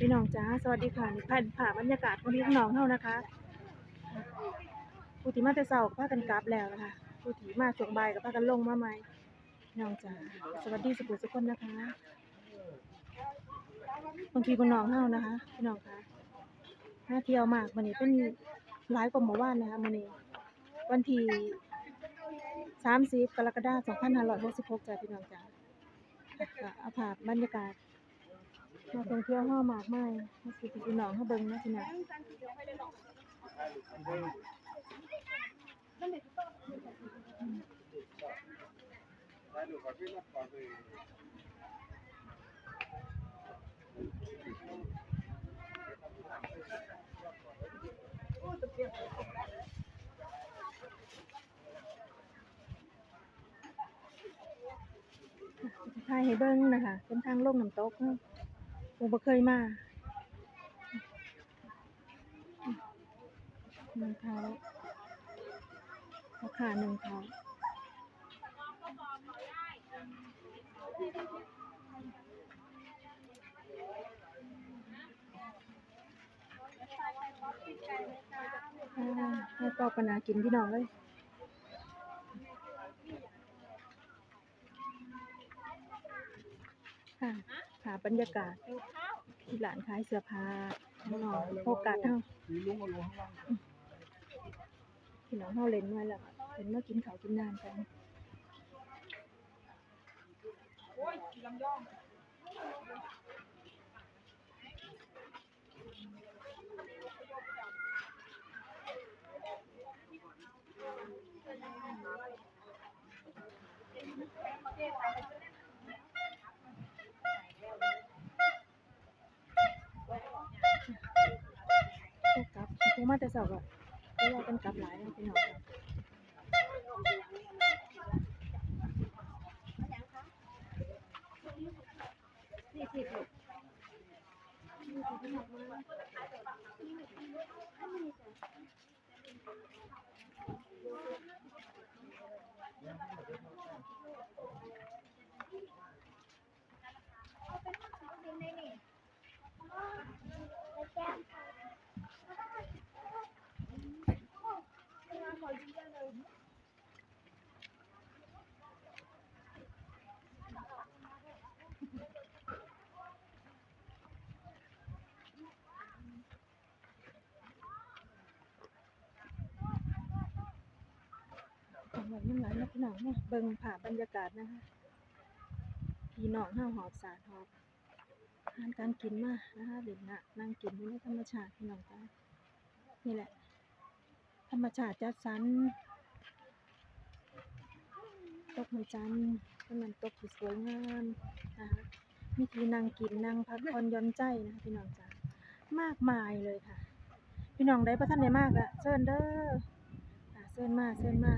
พี่น้องจ้าสวัสดีค่ะนี่ผ่านผ่าบรรยากาศของพี่น้องเฮานะคะผู้ที่มาแต่เช้าก็พากันกลับแล้วนะคะผู้ที่มาช่วงบ่ายก็พากันลงมาใหม่พี่น้องจ้าสวัสดีสุขุสุขคนนะคะบางทีบางน้องเฮานะคะพี่น้องคะน่าเที่ยวมากวันนี้เป็นหลายกว่าเมื่อวานนะคะวันนี้ วันที่30กรกฎาคม2566จ้าพี่น้องจ้าเอาภาพบรรยากาศ มาท่องเที่ยวห้ามากมายมาสิพี่น้องเฮาเบิ่งนะพี่น้องถ่ายให้เบิ่งนะคะเป็นทางลงน้ำตกเนาะ ผมบ่เคยมาหนึ่งเท้าราคาหนึ่งเท้าให้ปอกปนากินพี่น้องเลยค่ะ บรรยากาศที่ร้านขายเสื้อผ้าน้องโฟกัสเฮามีลุงมาลงข้างล่างพี่น้องเฮาเล่นมาแล้วเล่นมากินข้าวกินน้ำกันโฟ กัสคงมาแต่เช้าก็เวลากันกลับหลายนะพี่น้องค่ะข องไว้ยังหลายนะพี่น้องเนี่ยเบิ่งภาบรรยากาศนะคะพี่น้องเฮาหอบสาดหอบอาหารการกินมานะคะเล่นน่ะนั่งกินอยู่ในธรรมชาติพี่น้องจ้านี่แหละ ธรรมชาติจัดสรรตกหัวจันทร์เป็นมันตกที่สวยงามนะคะมีที่นั่งกินนั่งพักผ่อนย่อนใจนะคะพี่น้องจ้ามากมายเลยค่ะ พี่น้องได้ประท่านได้มากอะเชิญเด้อเชิญมาเชิญมา